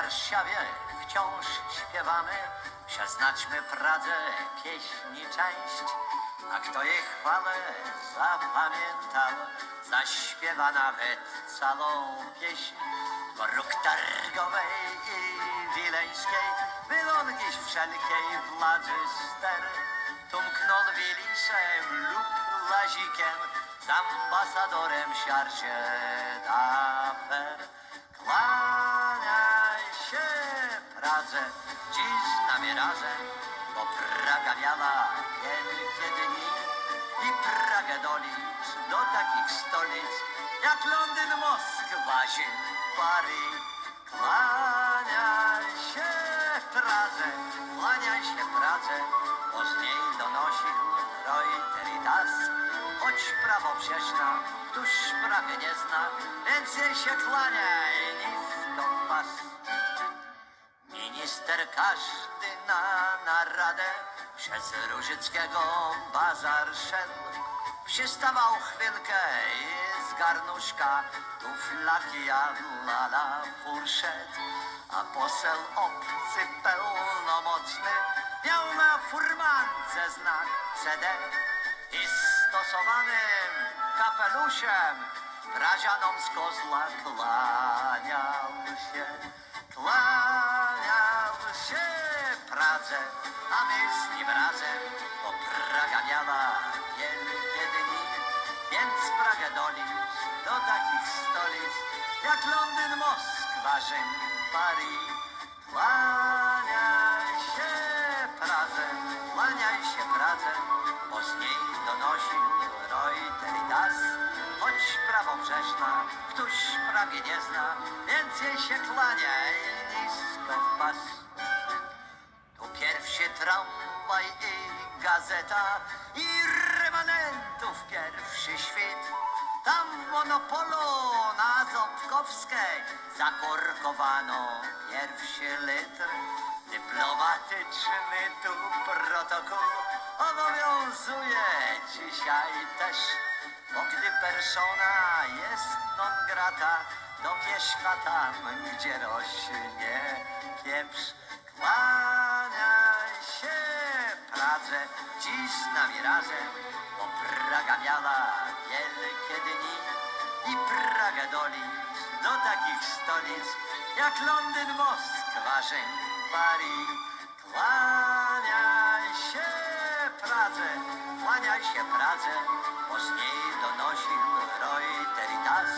Warszawie wciąż śpiewamy, przeznaczmy Pradze pieśni część. A kto jej chwałę zapamiętał, zaśpiewa nawet całą pieśń. Róg targowej i wileńskiej był on dziś wszelkiej władzy ster. Tumknął wilisem lub lazikiem, z ambasadorem siarcie d'afer. Kłaniaj razem, bo Praga miała wielkie dni i Pragę dolić do takich stolic jak Londyn, Moskwa, Rzym, Paryż. Kłaniaj się Pradze, kłaniaj się Pradze, bo z niej donosił Reuter i Das. Choć prawo przeszna, któż nie zna, więc jej się kłaniaj nisko w pas. Minister każdy na naradę przez Różyckiego bazar szedł. Przystawał chwilkę i z garnuszka tu flaki jadła furszet. A poseł obcy pełnomocny miał na furmance znak CD i stosowanym kapeluszem Prazianom z kozła kłaniał się, kłaniał się Pradze, a my z nim razem, bo Praga miała wielkie dni, więc Pragę dolić do takich stolic jak Londyn, Moskwa, Rzym, Paryż. Kłaniaj się Pradze, kłaniaj się Pradze, bo z niej donosił Reuter i Das. Choć prawo grzeszna, któż prawie nie zna, więc jej się kłaniaj nisko w pas. Tu pierwszy tramwaj i gazeta i remanentów pierwszy świt. Tam w monopolu na Ząbkowskiej zakorkowano pierwszy litr. Dyplomatyczny tu protokół obowiązuje dzisiaj też. Persona jest non grata, dopieszka tam, gdzie rośnie pieprz. Kłaniaj się Pradze, dziś nami razem, bo Praga miała wielkie dni i Pragę dolić do takich stolic jak Londyn, Moskwa, Rzym, Paryż. Kłaniaj się Pradze, kłaniaj się Pradze, bo z niej donosił Reuter i Das.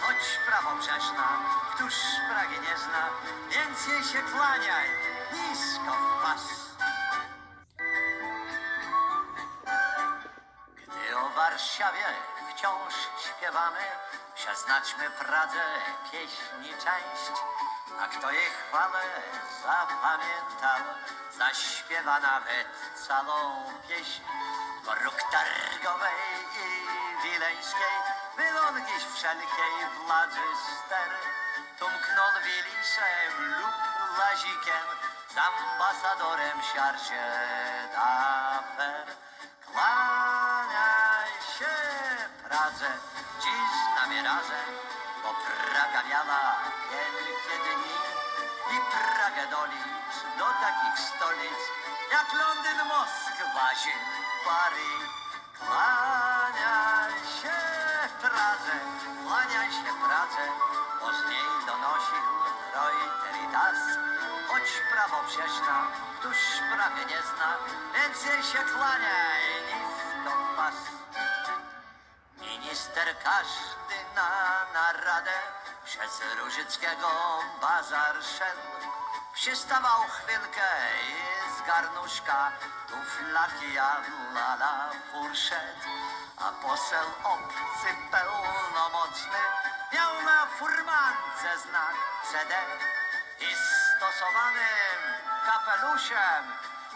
Choć prawo grzeszna, któż Pragi nie zna, więc jej się kłaniaj nisko w pas. Gdy o Warszawie wciąż śpiewamy, przeznaczmy Pradze pieśni część. A kto jej chwałę zapamiętał, zaśpiewa nawet całą pieśń. Róg targowej i wileńskiej był on dziś wszelkiej władzy ster. Tumknął wilisem lub lazikiem, z ambasadorem siarcie d'afer. Kłaniaj się Pradze, dziś nami razem, bo Praga miała wielkie dni i Pragę dolić do takich stolic jak Londyn, Moskwa, Rzym, Paryż. Prawo przeszna, któż prawie nie zna, więc jej się kłaniaj nisko pas. Minister każdy na naradę przez Różyckiego bazar szedł. Przystawał chwilkę i z garnuszka tu flaki jadła na furszet. A poseł obcy pełnomocny miał na furmance znak CD i stosowanym kapeluszem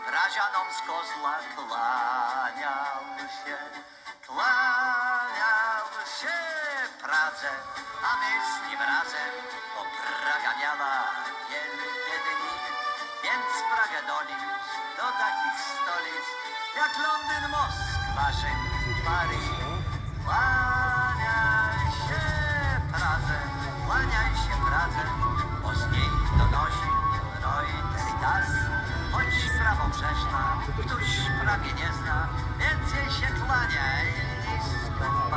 Prazianom z kozła kłaniał się, kłaniał się Pradze, a my z nim razem, bo Praga miała wielkie dni, więc Pragę dolić do takich stolic jak Londyn, Moskwa, Rzym, Paryż. któż prawie nie zna, więcej się klania i skąd